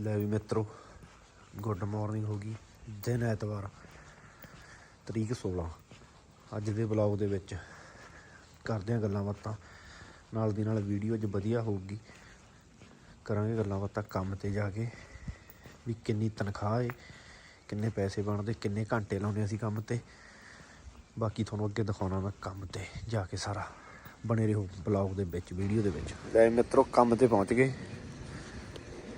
ਲੈ ਵੀ ਮਿੱਤਰੋ, good morning ਹੋ ਗਈ, ਦਿਨ ਐਤਵਾਰ, ਤਰੀਕ 16 ਅੱਜ ਦੇ ਬਲੌਗ ਦੇ ਵਿੱਚ ਕਰਦੇ ਹਾਂ ਗੱਲਾਂ ਬਾਤਾਂ। ਨਾਲ ਦੀ ਨਾਲ ਵੀਡੀਓ ਅੱਜ ਵਧੀਆ ਹੋਊਗੀ। ਕਰਾਂਗੇ ਗੱਲਾਂ ਬਾਤਾਂ ਕੰਮ ਤੇ ਜਾ ਕੇ। ਵੀ ਕਿੰਨੀ ਤਨਖਾਹ ਏ, ਕਿੰਨੇ ਪੈਸੇ ਬਣਦੇ, ਕਿੰਨੇ ਘੰਟੇ ਲਾਉਂਦੇ ਅਸੀਂ ਕੰਮ ਤੇ। ਬਾਕੀ ਤੁਹਾਨੂੰ ਅੱਗੇ ਦਿਖਾਉਣਾ ਮੈਂ ਕੰਮ ਤੇ ਜਾ ਕੇ ਸਾਰਾ। ਬਣੇ ਰਹੋ ਬਲੌਗ ਦੇ ਵਿੱਚ, ਵੀਡੀਓ ਦੇ ਵਿੱਚ। ਲੈ ਮਿੱਤਰੋ, ਕੰਮ ਤੇ ਪਹੁੰਚ ਗਏ।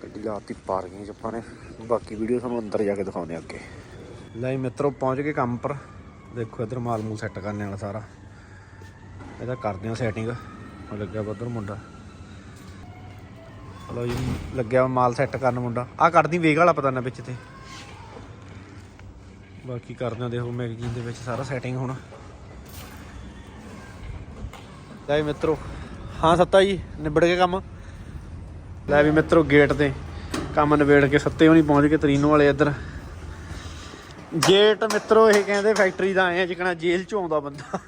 ਗੱਡੀ ਲਾਤੀ ਪਾਰਕਿੰਗ 'ਚ ਆਪਾਂ ਨੇ। ਬਾਕੀ ਵੀਡੀਓ ਤੁਹਾਨੂੰ ਅੰਦਰ ਜਾ ਕੇ ਦਿਖਾਉਂਦੇ ਅੱਗੇ। ਲੈ ਮਿੱਤਰੋ, ਪਹੁੰਚ ਗਏ ਕੰਮ ਪਰ। ਦੇਖੋ ਇਧਰ ਮਾਲ ਮੂਲ ਸੈੱਟ ਕਰਨੇ ਵਾਲਾ ਸਾਰਾ। ਇਹਦਾ ਕਰਦੇ ਆ ਸੈਟਿੰਗ ਲੱਗਿਆ ਵਾ ਮੁੰਡਾ। ਹਲੋ ਜੀ, ਲੱਗਿਆ ਮਾਲ ਸੈੱਟ ਕਰਨ ਮੁੰਡਾ। ਆ ਕਰਦੀ ਵੇਗ ਵਾਲਾ ਪਤਾ ਨਾ ਵਿੱਚ ਤੇ। ਬਾਕੀ ਕਰਦੇ ਆ ਦੇਖੋ ਮੈਗਜ਼ੀਨ ਦੇ ਵਿੱਚ ਸਾਰਾ ਸੈਟਿੰਗ ਹੁਣ। ਲੈ ਮਿੱਤਰੋ। ਹਾਂ ਸੱਤਾ ਜੀ, ਨਿਬੜ ਗਿਆ ਕੰਮ। ਲੈ ਵੀ ਮਿੱਤਰੋ ਗੇਟ ਤੇ ਕੰਮ ਨਿਬੇੜ ਕੇ ਸੱਤੇ ਹੋਣੀ ਪਹੁੰਚ ਗਏ ਤਰੀਨੋ ਵਾਲੇ ਇੱਧਰ। ਗੇਟ ਮਿੱਤਰੋ ਇਹ ਕਹਿੰਦੇ ਫੈਕਟਰੀ ਦਾ ਆਏ ਆ ਜਿਕਣਾ ਜੇਲ੍ਹ ਚੋਂ ਆਉਂਦਾ ਬੰਦਾ।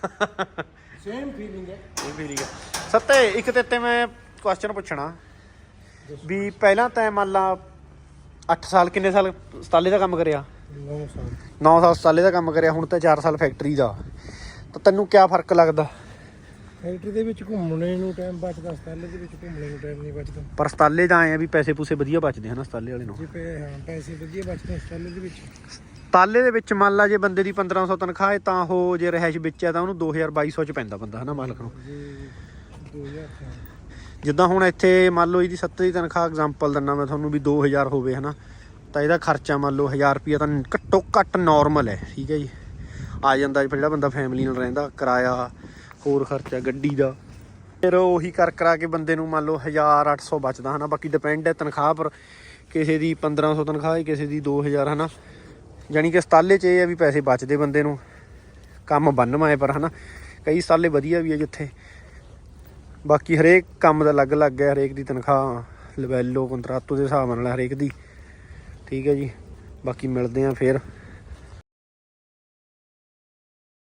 ਸੇਮ ਫੀਲਿੰਗ ਹੈ। ਇਹ ਹੈ ਸੱਤੇ ਇੱਕ ਤੇ ਤੇ ਮੈਂ ਕੁਐਸਚਨ ਪੁੱਛਣਾ। ਵੀ ਪਹਿਲਾਂ ਤੈਂ ਮੰਨ ਲਾ 8 ਸਾਲ ਕਿੰਨੇ ਸਾਲ ਸਤਾਲੇ ਦਾ ਕੰਮ ਕਰਿਆ? 9 ਸਾਲ। 9 ਸਾਲ ਸਤਾਲੇ ਦਾ ਕੰਮ ਕਰਿਆ ਹੁਣ ਤਾਂ 4 ਸਾਲ ਫੈਕਟਰੀ ਦਾ। ਤਾਂ ਤੈਨੂੰ ਕੀ ਫ਼ਰਕ ਲੱਗਦਾ? ਫੈਕਟਰੀ ਦੇ ਵਿੱਚ ਘੁੰਮਣੇ ਨੂੰ ਟਾਈਮ ਬਚਦਾ ਸਟਾਲੇ ਦੇ ਵਿੱਚ ਘੁੰਮਣੇ ਨੂੰ ਟਾਈਮ ਨਹੀਂ ਬਚਦਾ। ਪਰ ਸਤਾਲੇ ਦਾ ਆਏ ਆ ਵੀ ਪੈਸੇ ਪੂਸੇ ਵਧੀਆ ਬਚਦੇ ਹਨਾ ਸਤਾਲੇ ਵਾਲੇ ਨੂੰ। ਜੇ ਪੈ ਹਾਂ ਪੈਸੇ ਵਧੀਆ ਬਚਦੇ ਸਟਾਲੇ ਦੇ ਵਿੱਚ। ਤਾਲੇ ਦੇ ਵਿੱਚ ਮੰਨ ਲਾ ਜੇ ਬੰਦੇ ਦੀ 1500 ਤਨਖਾਹ ਹੈ ਤਾਂ ਉਹ ਜੇ ਰਹਿਸ਼ ਵਿੱਚ ਹੈ ਤਾਂ ਉਹਨੂੰ 2200 ਚ ਪੈਂਦਾ ਬੰਦਾ ਹਨਾ ਮਾਲਕ ਨੂੰ। ਜੇ 2000 ਤਾਂ ਜਿੱਦਾਂ ਹੁਣ ਇੱਥੇ ਮੰਨ ਲਓ ਇਹਦੀ 70 ਦੀ ਤਨਖਾਹ ਐਗਜ਼ਾਮਪਲ ਦਿੰਦਾ ਮੈਂ ਤੁਹਾਨੂੰ ਵੀ 2000 ਹੋਵੇ ਹਨਾ ਤਾਂ ਇਹਦਾ ਖਰਚਾ ਮੰਨ ਲਓ 1000 ਰੁਪਿਆ ਤਾਂ ਘੱਟੋ ਘੱਟ ਨਾਰਮਲ ਹੈ ਠੀਕ ਹੈ ਜੀ। ਆ ਜਾਂਦਾ ਫਿਰ ਜਿਹੜਾ ਬੰਦਾ ਫੈਮਿਲੀ ਨਾਲ ਰਹਿੰਦਾ ਕਿਰਾਇਆ ਹੋਰ ਖਰਚਾ ਗੱਡੀ ਦਾ। ਫਿਰ ਉਹੀ ਕਰ ਕਰਾ ਕੇ ਬੰਦੇ ਨੂੰ ਮੰਨ ਲਓ 1800 ਬਚਦਾ ਹਨਾ, ਬਾਕੀ ਡਿਪੈਂਡ ਹੈ ਤਨਖਾਹ ਪਰ ਕਿਸੇ ਦੀ 1500 ਤਨਖਾਹ ਹੈ, ਕਿਸੇ ਦੀ 2000 ਹਨਾ। ਜਾਣੀ ਕਿ ਸਤਾਲੇ 'ਚ ਇਹ ਹੈ ਵੀ ਪੈਸੇ ਬਚਦੇ ਬੰਦੇ ਨੂੰ, ਕੰਮ ਬੰਨ੍ਹਵਾਂ ਹੈ ਪਰ ਹਨਾ। ਕਈ ਸਤਾਲੇ ਵਧੀਆ ਵੀ ਹੈ ਜਿੱਥੇ। ਬਾਕੀ ਹਰੇਕ ਕੰਮ ਦਾ ਅਲੱਗ-ਅਲੱਗ ਹੈ, ਹਰੇਕ ਦੀ ਤਨਖਾਹ ਲੈਵਲੋ ਕੰਟਰਾਕਟੋ ਦੇ ਹਿਸਾਬ ਨਾਲ ਹਰੇਕ ਦੀ। ਠੀਕ ਹੈ ਜੀ। ਬਾਕੀ ਮਿਲਦੇ ਆਂ ਫੇਰ।